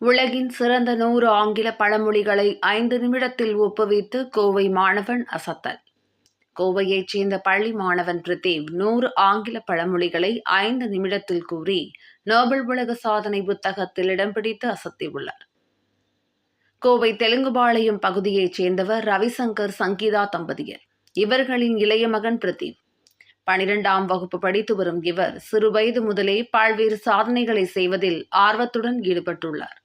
உலகின் சிறந்த நூறு ஆங்கில பழமொழிகளை ஐந்து நிமிடத்தில் ஒப்புவித்து கோவை மாணவன் அசத்தல். கோவையைச் சேர்ந்த பள்ளி மாணவன் பிரதீப் நூறு ஆங்கில பழமொழிகளை ஐந்து நிமிடத்தில் கூறி நோபல் உலக சாதனை புத்தகத்தில் இடம் பிடித்து அசத்தியுள்ளார். கோவை தெலுங்குபாளையம் பகுதியைச் சேர்ந்தவர் ரவிசங்கர் சங்கீதா தம்பதியர். இவர்களின் இளைய மகன் பிரதீப். பனிரெண்டாம் வகுப்பு படித்து வரும் இவர் சிறுவயது முதலே பல்வேறு சாதனைகளை செய்வதில் ஆர்வத்துடன் ஈடுபட்டுள்ளார்.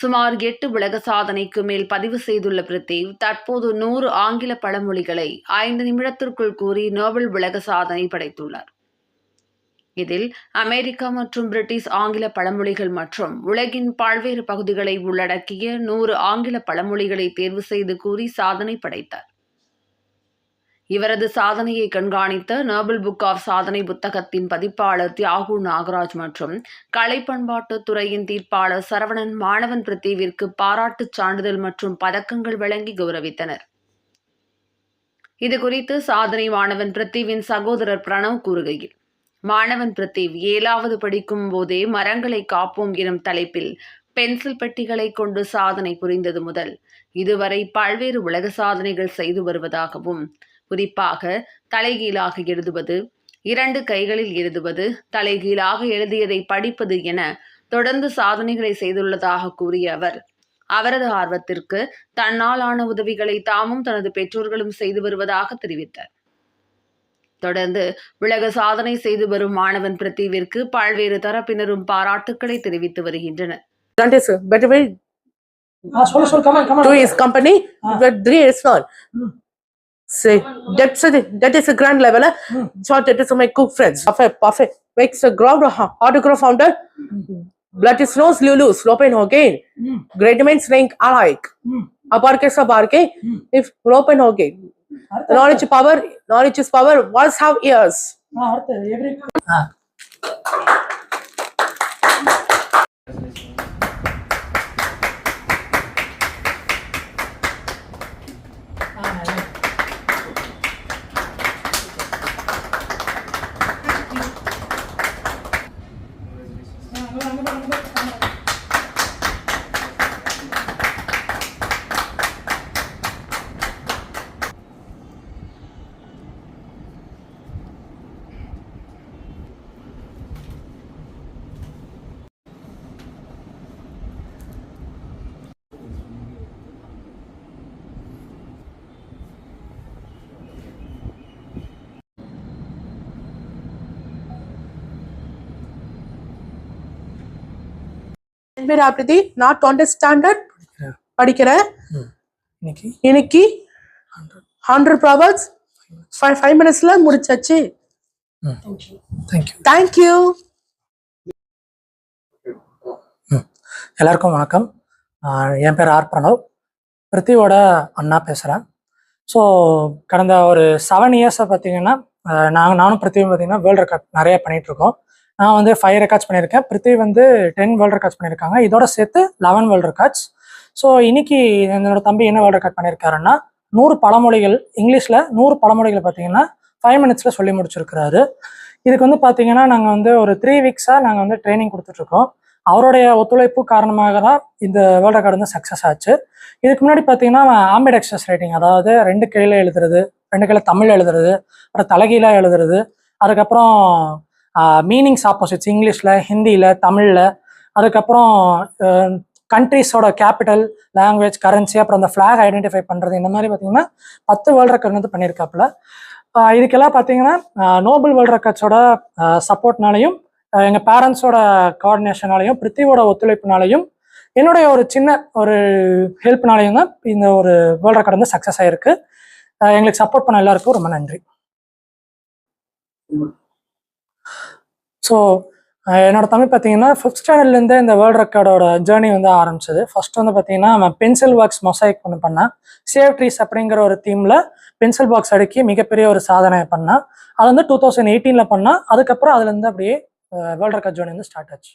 சுமார் எட்டு உலக சாதனைக்கு மேல் பதிவு செய்துள்ள பிரதீவ் தற்போது நூறு ஆங்கில பழமொழிகளை ஐந்து நிமிடத்திற்குள் கூறி நோபல் உலக சாதனை படைத்துள்ளார். இதில் அமெரிக்கா மற்றும் பிரிட்டிஷ் ஆங்கில பழமொழிகள் மற்றும் உலகின் பல்வேறு பகுதிகளை உள்ளடக்கிய நூறு ஆங்கில பழமொழிகளை தேர்வு செய்து கூறி சாதனை படைத்தார். இவரது சாதனையை கண்காணித்த நோபல் புக் ஆஃப் சாதனை புத்தகத்தின் பதிப்பாளர் தியாகு நாகராஜ் மற்றும் கலை பண்பாட்டு துறையின் தீர்ப்பாளர் சரவணன் மாணவன் பிரதீவிற்கு பாராட்டுச் சான்றிதழ் மற்றும் பதக்கங்கள் வழங்கி கௌரவித்தனர். இதுகுறித்து சாதனை மாணவன் பிரதீவின் சகோதரர் பிரணவ் கூறுகையில் மாணவன் பிரதீவ் ஏழாவது படிக்கும் போதே மரங்களை காப்போம் எனும் தலைப்பில் பென்சில் பெட்டிகளை கொண்டு சாதனை புரிந்தது முதல் இதுவரை பல்வேறு உலக சாதனைகள் செய்து வருவதாகவும் குறிப்பாக தலைகீழாக எழுதுவது இரண்டு கைகளில் எழுதுவது தலைகீழாக எழுதியதை படிப்பது என தொடர்ந்து சாதனைகளை செய்துள்ளதாக கூறிய அவர் அவரது ஆர்வத்திற்கு தன்னால் ஆன உதவிகளை தாமும் தனது பெற்றோர்களும் செய்து வருவதாக தெரிவித்தார். தொடர்ந்து உலக சாதனை செய்து வரும் மாணவன் பிரதீவிற்கு பல்வேறு தரப்பினரும் பாராட்டுக்களை தெரிவித்து வருகின்றனர். To his company, three. Say that's a, that is a grand level. Eh? So that is my cook friends. Perfect, perfect. Makes a ground autograph founder. Blood is nose, Lulu, Slopen okay. Great minds rank alike. Apart case of Arke, if Lopen okay. Knowledge power, knowledge is power, once have ears. மேராபிரதி not on standard படிக்கிறேன் இன்னைக்கு இன்னைக்கு hundred Proverbs five five மினிட்ஸ்ல முடிச்சாச்சு. Thank you thank you எல்லாருக்கும் வணக்கம். என் பேர் R Pranav. பிருத்திவோட அண்ணா பேசுகிறேன் ஸோ கடந்த ஒரு செவன் இயர்ஸை பார்த்தீங்கன்னா நாங்கள் நானும் பிருத்தியும் பார்த்தீங்கன்னா வேர்ல்டு ரெக்கார்ட் நிறைய பண்ணிகிட்ருக்கோம் நான் வந்து ஃபைவ் ரெக்கார்ட்ஸ் பண்ணியிருக்கேன். பிருத்திவி வந்து டென் வேர்ல்டு ரெக்கார்ட்ஸ் பண்ணியிருக்காங்க. இதோட சேர்த்து லெவன் வேர்ல்டு ரெக்கார்ட்ஸ் ஸோ இன்னைக்கு என்னோட தம்பி என்ன வேர்ல்டு ரெக்கார்ட் பண்ணியிருக்காருன்னா நூறு பழமொழிகள் இங்கிலீஷில் நூறு பழமொழிகள் பார்த்தீங்கன்னா ஃபைவ் மினிட்ஸில் சொல்லி முடிச்சிருக்கிறாரு. இதுக்கு வந்து பார்த்தீங்கன்னா நாங்கள் வந்து ஒரு த்ரீ வீக்ஸாக நாங்கள் வந்து ட்ரைனிங் கொடுத்துட்ருக்கோம். அவருடைய ஒத்துழைப்பு காரணமாக தான் இந்த வேர்ல்டு ரெக்கார்டு வந்து சக்ஸஸ் ஆச்சு. இதுக்கு முன்னாடி பார்த்தீங்கன்னா ஆம்பிட் எக்ஸஸ் ரைட்டிங் அதாவது ரெண்டு கையில் எழுதுறது ரெண்டு கையில் தமிழ் எழுதுறது அப்புறம் தலகீழாக எழுதுறது அதுக்கப்புறம் மீனிங்ஸ் ஆப்போசிட்ஸ் இங்கிலீஷில் ஹிந்தியில் தமிழில் அதுக்கப்புறம் கண்ட்ரிஸோட கேபிட்டல் லாங்குவேஜ் கரன்சி அப்புறம் அந்த ஃப்ளாக் ஐடென்டிஃபை பண்ணுறது இந்த மாதிரி பார்த்தீங்கன்னா பத்து வேர்ல்ட் ரெக்கார்ட் வந்து பண்ணியிருக்காப்புல. இதுக்கெல்லாம் பார்த்தீங்கன்னா நோபல் வேர்ல்ட் ரெக்கார்ட்ஸோட சப்போர்ட்னாலையும் எங்கள் பேரண்ட்ஸோட கோஆர்டினேஷனாலையும் பிருத்திவோட ஒத்துழைப்புனாலையும் என்னுடைய ஒரு சின்ன ஒரு ஹெல்ப்னாலையும் தான் இந்த ஒரு வேர்ல்ட் ரெக்கார்ட் வந்து சக்ஸஸ் ஆயிருக்கு. எங்களுக்கு சப்போர்ட் பண்ண எல்லாருக்கும் ரொம்ப நன்றி. ஸோ என்னோட தமிழ் பார்த்தீங்கன்னா ஃபிஃப்த் ஸ்டாண்டர்ட்லேருந்தே இந்த வேர்ல்டு ரெக்கார்டோட ஜேர்னி வந்து ஆரம்பிச்சது. ஃபர்ஸ்ட் வந்து பார்த்தீங்கன்னா நான் பென்சில் பாக்ஸ் மொசைக் ஒன்று பண்ணேன். சேவ் ட்ரீஸ் அப்படிங்கிற ஒரு தீமில் பென்சில் பாக்ஸ் அடுக்கி மிகப்பெரிய ஒரு சாதனையை பண்ணேன். அது வந்து டூ தௌசண்ட் எயிட்டீனில் பண்ணேன். அதுக்கப்புறம் அதுலேருந்து அப்படியே வேர்ல்டு ரெக்கார்ட் ஜேர்னி வந்து ஸ்டார்ட் ஆச்சு.